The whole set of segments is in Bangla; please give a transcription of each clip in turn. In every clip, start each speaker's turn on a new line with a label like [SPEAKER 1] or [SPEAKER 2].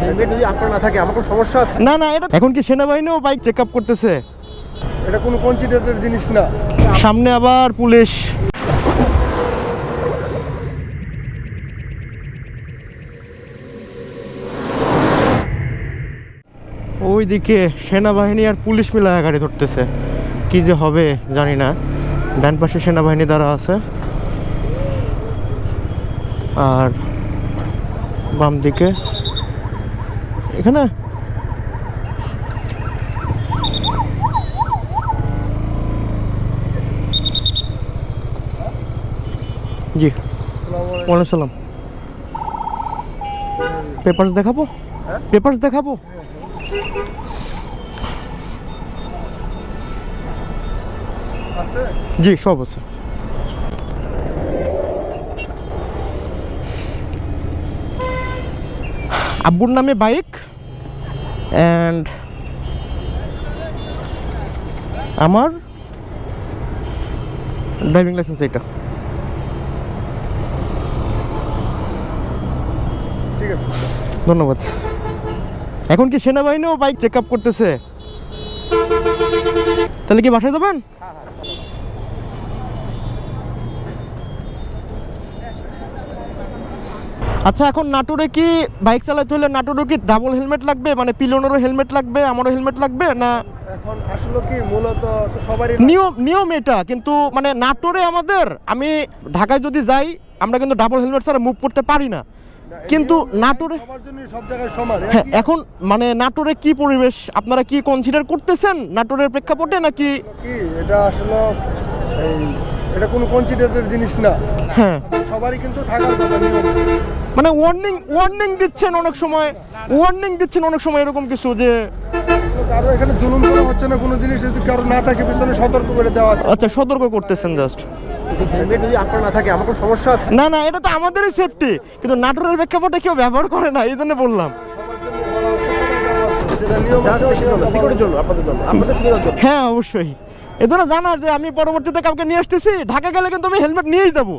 [SPEAKER 1] হেলমেট যদি আপনার না থাকে আমার কোনো সমস্যা আছে?
[SPEAKER 2] না না এটা এখন কি সেনাবাহিনীও বাইক চেক আপ করতেছে?
[SPEAKER 1] এটা কোনো কনসিডারের জিনিস না।
[SPEAKER 2] সামনে আবার পুলিশ। ওইদিকে সেনাবাহিনী আর পুলিশ মিলায় গাড়ি ধরতেছে। কি যে হবে জানি না। ডান পাশে সেনাবাহিনী দ্বারা আছে। আর বাম দিকে এখানে? জি। ওয়ালাইকুম সালাম। পেপারস দেখাবো? পেপারস দেখাবো? জি সব আছে। আব্বুর নামে বাইক অ্যান্ড আমার ড্রাইভিং লাইসেন্স এইটা।
[SPEAKER 1] ঠিক আছে।
[SPEAKER 2] ধন্যবাদ। এখন কি সেনাবাহিনীও বাইক চেক আপ করতেছে? তাহলে কি বাসায় যাবেন? আচ্ছা এখন নাটোরে কি বাইক চালাতে হলে নাটোরে কি ডাবল হেলমেট লাগবে? মানে পিলনেরও হেলমেট লাগবে আমারও হেলমেট লাগবে না?
[SPEAKER 1] এখন আসলে কি মূলত তো সবারই
[SPEAKER 2] নিয়ম নিয়ম এটা কিন্তু মানে নাটোরে আমাদের আমি ঢাকায় যদি যাই আমরা কিন্তু ডাবল হেলমেট ছাড়া মুভ করতে পারি না। কিন্তু নাটোরে
[SPEAKER 1] সবার জন্য সব জায়গায় সমান।
[SPEAKER 2] হ্যাঁ এখন মানে নাটোরে কি পরিবেশ? আপনারা কি কনসিডার করতেছেন নাটোরের প্রেক্ষাপটে নাকি
[SPEAKER 1] এটা আসলে এটা কোনো কনসিডারের জিনিস না।
[SPEAKER 2] হ্যাঁ।
[SPEAKER 1] সবারই কিন্তু থাকার কথা
[SPEAKER 2] মানে ওয়ার্নিং ওয়ার্নিং দিচ্ছেন অনেক সময় ওয়ার্নিং দিচ্ছেন অনেক সময় এরকম কিছু যে
[SPEAKER 1] কারও এখানে জুলুম করা হচ্ছে না কোনো জিনিস যদি কারও না থাকে পিছনে সতর্ক করে দেওয়া আছে।
[SPEAKER 2] আচ্ছা সতর্ক করতেছেন জাস্ট
[SPEAKER 1] না থাকে আমার সমস্যা
[SPEAKER 2] না না এটা তো আমাদেরই সেফটি কিন্তু নাটোরের প্রেক্ষাপটে কেউ ব্যবহার করে না এই জন্য বললাম।
[SPEAKER 1] যেটা নিয়ম আছে সিকিউরিটির জন্য আপনাদের জন্য আপনাদের সুবিধার জন্য
[SPEAKER 2] হ্যাঁ অবশ্যই। এজন্য জানার যে আমি পরবর্তীতে কাউকে নিয়ে আসতেছি ঢাকা গেলে কিন্তু আমি হেলমেট নিয়েই যাব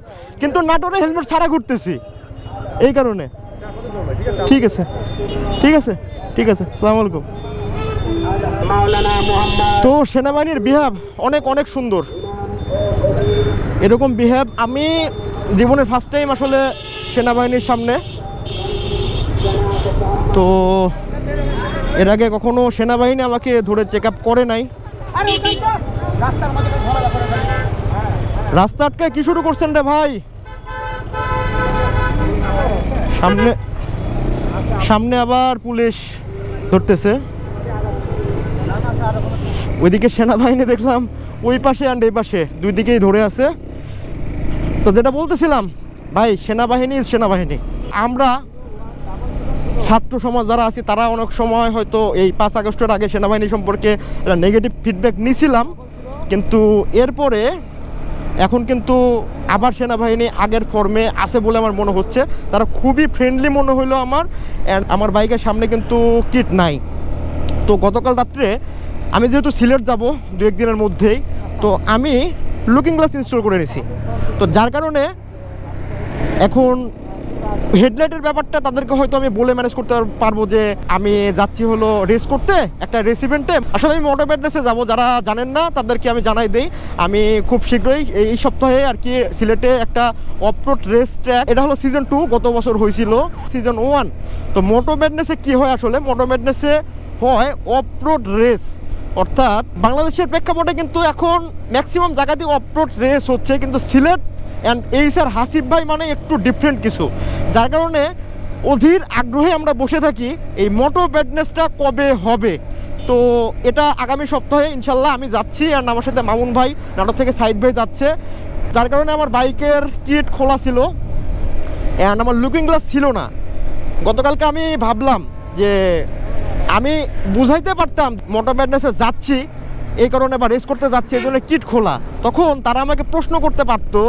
[SPEAKER 2] কিন্তু নাটোরে হেলমেট ছাড়া ঘুরতেছি। এই কারণে। ঠিক আছে। ঠিক আছে। ঠিক আছে। সালাম আলাইকুম। তো সেনাবাহিনীর বিহেভ অনেক অনেক সুন্দর। এরকম বিহেভ আমি জীবনের ফার্স্ট টাইম আসলে সেনাবাহিনীর সামনে। তো এর আগে কখনো সেনাবাহিনী আমাকে ধরে চেক আপ করে নাই। রাস্তা আটকায় কি শুরু করছেন রে ভাই? সামনে সামনে আবার পুলিশ ধরতেছে। ওইদিকে সেনাবাহিনী দেখলাম, ওই পাশে অ্যান্ড এই পাশে, দুই দিকেই ধরে আছে। তো যেটা বলতেছিলাম, ভাই, সেনাবাহিনী সেনাবাহিনী। আমরা ছাত্র সমাজ যারা আছে, তারা অনেক সময় হয়তো এই পাঁচ আগস্টের আগে সেনাবাহিনী সম্পর্কে নেগেটিভ ফিডব্যাক নিছিলাম, কিন্তু এরপরে এখন কিন্তু আবার সেনাবাহিনী আগের ফর্মে আছে বলে আমার মনে হচ্ছে। তারা খুবই ফ্রেন্ডলি মনে হলো আমার অ্যান্ড আমার বাইকের সামনে কিন্তু কিট নাই। তো গতকাল রাত্রে আমি যেহেতু সিলেট যাব দু একদিনের মধ্যেই, তো আমি লুকিং গ্লাস ইনস্টল করে নিছি তো যার কারণে এখন হেডলাইটের ব্যাপারটা তাদেরকে হয়তো আমি বলে ম্যানেজ করতে পারব যে আমি যাচ্ছি হলো রেস করতে, একটা রেস ইভেন্টে আসলে আমি মোটর ব্যাডনেসে যাব, যারা জানেন না, তাদেরকে আমি জানাই দেই। আমি খুব শীঘ্রই এই সপ্তাহে আর কি সিলেটে একটা অফরোড রেস ট্র্যাক এটা হলো সিজন টু গত বছর হয়েছিল সিজন ওয়ান তো মোটো ম্যাডনেসে কি হয় আসলে? মোটো ম্যাডনেসে হয় অফরোড রেস অর্থাৎ বাংলাদেশের প্রেক্ষাপটে কিন্তু এখন ম্যাক্সিমাম জায়গাতেই অফরোড রেস হচ্ছে, কিন্তু সিলেট অ্যান্ড এই স্যার হাসিফ ভাই মানে একটু ডিফারেন্ট কিছু। যার কারণে অধীর আগ্রহে আমরা বসে থাকি এই মোটো ব্যাডনেসটা কবে হবে। তো এটা আগামী সপ্তাহে ইনশাল্লাহ আমি যাচ্ছি অ্যান্ড আমার সাথে মামুন ভাই নাটক থেকে সাইদ ভাই যাচ্ছে। যার কারণে আমার বাইকের কিট খোলা ছিল অ্যান্ড আমার লুকিং গ্লাস ছিল না। গতকালকে আমি ভাবলাম যে আমি বুঝাইতে পারতাম মোটর ব্যাডনেসে যাচ্ছি, এই কারণে বা রেস করতে যাচ্ছি, এই জন্য কিট খোলা। তখন তারা আমাকে প্রশ্ন করতে পারতো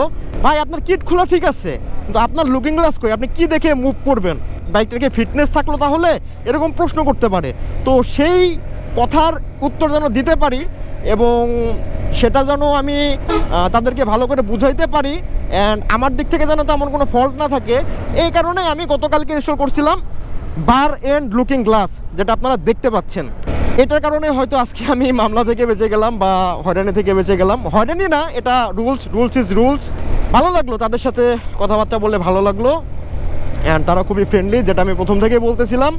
[SPEAKER 2] ভাই, আপনার কিট খোলা ঠিক আছে, কিন্তু আপনার লুকিং গ্লাস কই? আপনি কি দেখে মুভ করবেন? বাইকটাকে ফিটনেস থাকল তাহলে? এরকম প্রশ্ন করতে পারে। তো সেই কথার উত্তর যেন দিতে পারি এবং সেটা যেন আমি তাদেরকে ভালো করে বুঝাইতে পারি অ্যান্ড আমার দিক থেকে যেন তেমন কোনো ফল্ট না থাকে, এই কারণে আমি গতকালকে ইনস্টল করছিলাম বার এন্ড লুকিং গ্লাস যেটা আপনারা দেখতে পাচ্ছেন। এটার কারণে হয়তো আজকে আমি মামলা থেকে বেঁচে গেলাম বা হয়রানি থেকে বেঁচে গেলাম। হয়রানি না, এটা রুলস রুলস ইজ রুলস ভালো লাগল, তাদের সাথে কথাবার্তা বলে ভালো লাগল। অ্যান্ড তারা খুবই ফ্রেন্ডলি যেটা আমি প্রথম থেকেই বলতেছিলাম।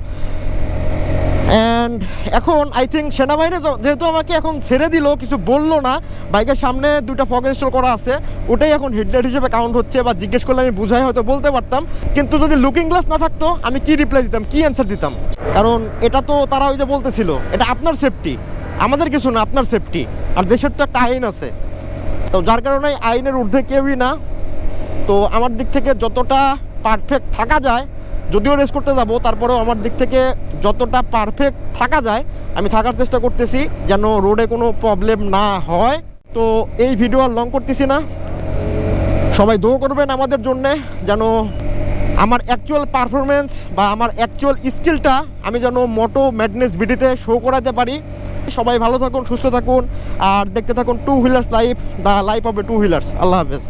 [SPEAKER 2] অ্যান্ড এখন আই থিঙ্ক সেনাবাহিনী যেহেতু আমাকে এখন ছেড়ে দিল, কিছু বলল না, বাইকের সামনে দুটো ফগ ইনস্টল করা আছে, ওটাই এখন হেডলাইট হিসেবে কাউন্ট হচ্ছে বা জিজ্ঞেস করলে আমি বুঝাই, হয়তো বলতে পারতাম। কিন্তু যদি লুকিং গ্লাস না থাকতো, আমি কি রিপ্লাই দিতাম, কি অ্যান্সার দিতাম? কারণ এটা তো তারা ওই যে বলতেছিল, এটা আপনার সেফটি আমাদের কিছু না, আপনার সেফটি আর দেশের তো একটা আইন আছে। তো যার কারণে আইনের ঊর্ধ্বে কেউই না। তো আমার দিক থেকে যতটা পারফেক্ট থাকা যায়, যদিও রেস করতে যাব, তারপরেও আমার দিক থেকে যতটা পারফেক্ট থাকা যায়, আমি থাকার চেষ্টা করতেছি যেন রোডে কোনো প্রবলেম না হয়। তো এই ভিডিও আর লং করতেছি না। সবাই দোয়া করবেন আমাদের জন্যে যেন আমার অ্যাকচুয়াল পারফরমেন্স বা আমার অ্যাকচুয়াল স্কিলটা আমি যেন মোটো ম্যাডনেস বিডিতে শো করাতে পারি। সবাই ভালো থাকুন, সুস্থ থাকুন, আর দেখতে থাকুন two wheelers life the life of a two wheelers আল্লাহ হাফেজ।